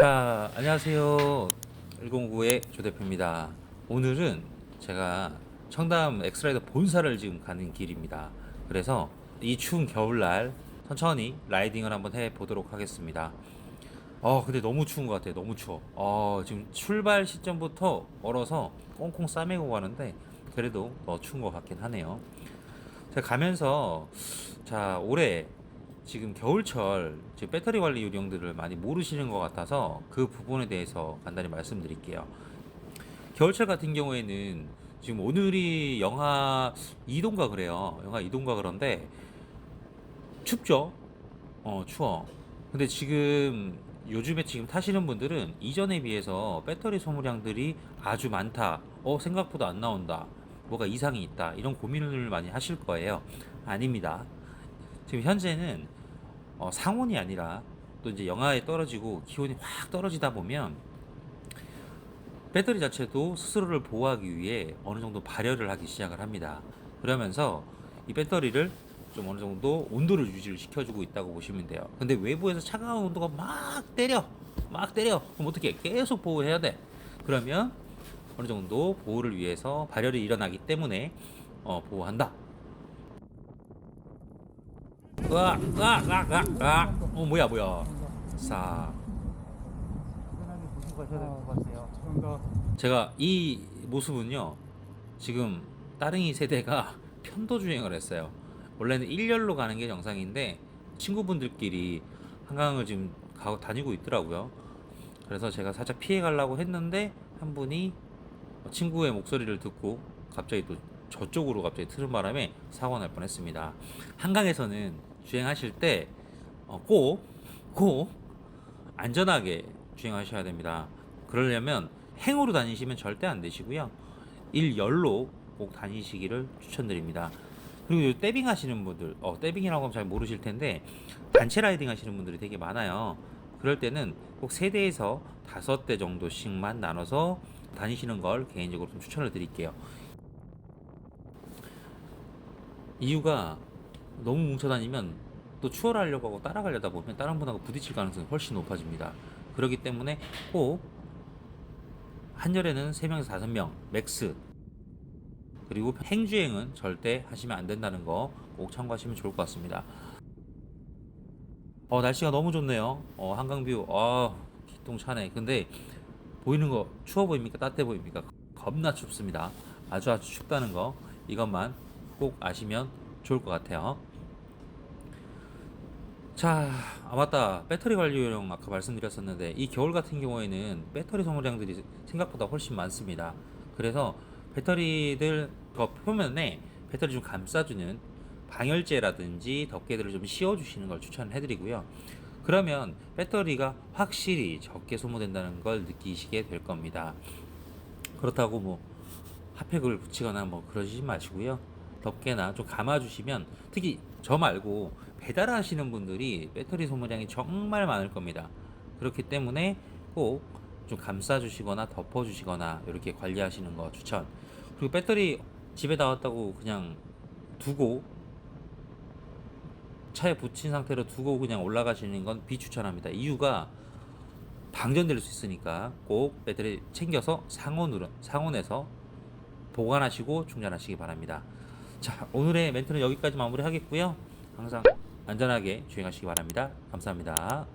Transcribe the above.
자, 안녕하세요. 109의 조 대표입니다. 오늘은 제가 청담 엑스라이더 본사를 지금 가는 길입니다. 그래서 이 추운 겨울날 천천히 라이딩을 한번 해 보도록 하겠습니다. 어, 근데 너무 추운 것 같아요. 너무 추워. 어, 지금 출발 시점부터 얼어서 꽁꽁 싸매고 가는데 그래도 더 추운 것 같긴 하네요. 제가 가면서 자 올해 지금 겨울철 지금 배터리 관리 요령들을 많이 모르시는 것 같아서 그 부분에 대해서 간단히 말씀드릴게요. 겨울철 같은 경우에는 지금 오늘이 영하 2도인가 그래요. 영하 2도인가 그런데 춥죠? 어, 추워. 근데 지금 요즘에 지금 타시는 분들은 이전에 비해서 배터리 소모량들이 아주 많다. 어, 생각보다 안 나온다. 뭐가 이상이 있다. 이런 고민을 많이 하실 거예요. 아닙니다. 지금 현재는 어, 상온이 아니라 또 이제 영하에 떨어지고 기온이 확 떨어지다 보면 배터리 자체도 스스로를 보호하기 위해 어느 정도 발열을 하기 시작을 합니다. 그러면서 이 배터리를 좀 어느 정도 온도를 유지를 시켜주고 있다고 보시면 돼요. 근데 외부에서 차가운 온도가 막 때려, 막 때려. 그럼 어떻게? 계속 보호해야 돼. 그러면 어느 정도 보호를 위해서 발열이 일어나기 때문에 어, 보호한다. 으악, 으악, 으악, 으악, 으악. 어, 뭐야, 뭐야. 감사합니다. 제가 이 모습은요 지금 따릉이 세대가 편도 주행을 했어요 원래는 일렬로 가는 게 정상인데 친구분들끼리 한강을 지금 가, 다니고 있더라고요 그래서 제가 살짝 피해 가려고 했는데 한 분이 친구의 목소리를 듣고 갑자기 또 저쪽으로 갑자기 트는 바람에 사고 날 뻔했습니다 한강에서는 주행하실 때 꼭 꼭 안전하게 주행하셔야 됩니다. 그러려면 행으로 다니시면 절대 안 되시고요. 일열로 꼭 다니시기를 추천드립니다. 그리고 요 떼빙 하시는 분들, 어, 떼빙이라고 하면 잘 모르실 텐데, 단체 라이딩 하시는 분들이 되게 많아요. 그럴 때는 꼭 세 대에서 다섯 대 정도씩만 나눠서 다니시는 걸 개인적으로 좀 추천을 드릴게요. 이유가 너무 뭉쳐 다니면 또 추월을 하려고 하고 따라가려다 보면 다른 분하고 부딪힐 가능성이 훨씬 높아집니다. 그렇기 때문에 꼭 한열에는 3명에서 5명 맥스 그리고 행주행은 절대 하시면 안 된다는 거 꼭 참고하시면 좋을 것 같습니다. 어 날씨가 너무 좋네요. 어 한강뷰 아 기똥 차네. 근데 보이는 거 추워 보입니까? 따뜻해 보입니까? 겁나 춥습니다. 아주 아주 춥다는 거 이것만 꼭 아시면 좋을 것 같아요. 자, 아 맞다. 배터리 관리 요령 아까 말씀드렸었는데 이 겨울 같은 경우에는 배터리 소모량들이 생각보다 훨씬 많습니다. 그래서 배터리들 그 표면에 배터리 좀 감싸주는 방열제라든지 덮개들을 좀 씌워주시는 걸 추천해 드리고요. 그러면 배터리가 확실히 적게 소모된다는 걸 느끼시게 될 겁니다. 그렇다고 뭐 핫팩을 붙이거나 뭐 그러지 마시고요. 덮개나 좀 감아주시면 특히 저 말고 배달하시는 분들이 배터리 소모량이 정말 많을 겁니다. 그렇기 때문에 꼭 좀 감싸주시거나 덮어주시거나 이렇게 관리하시는 거 추천. 그리고 배터리 집에 나왔다고 그냥 두고 차에 붙인 상태로 두고 그냥 올라가시는 건 비추천합니다. 이유가 방전될 수 있으니까 꼭 배터리 챙겨서 상온으로 상온에서 보관하시고 충전하시기 바랍니다. 자, 오늘의 멘트는 여기까지 마무리하겠고요. 항상 안전하게 주행하시기 바랍니다. 감사합니다.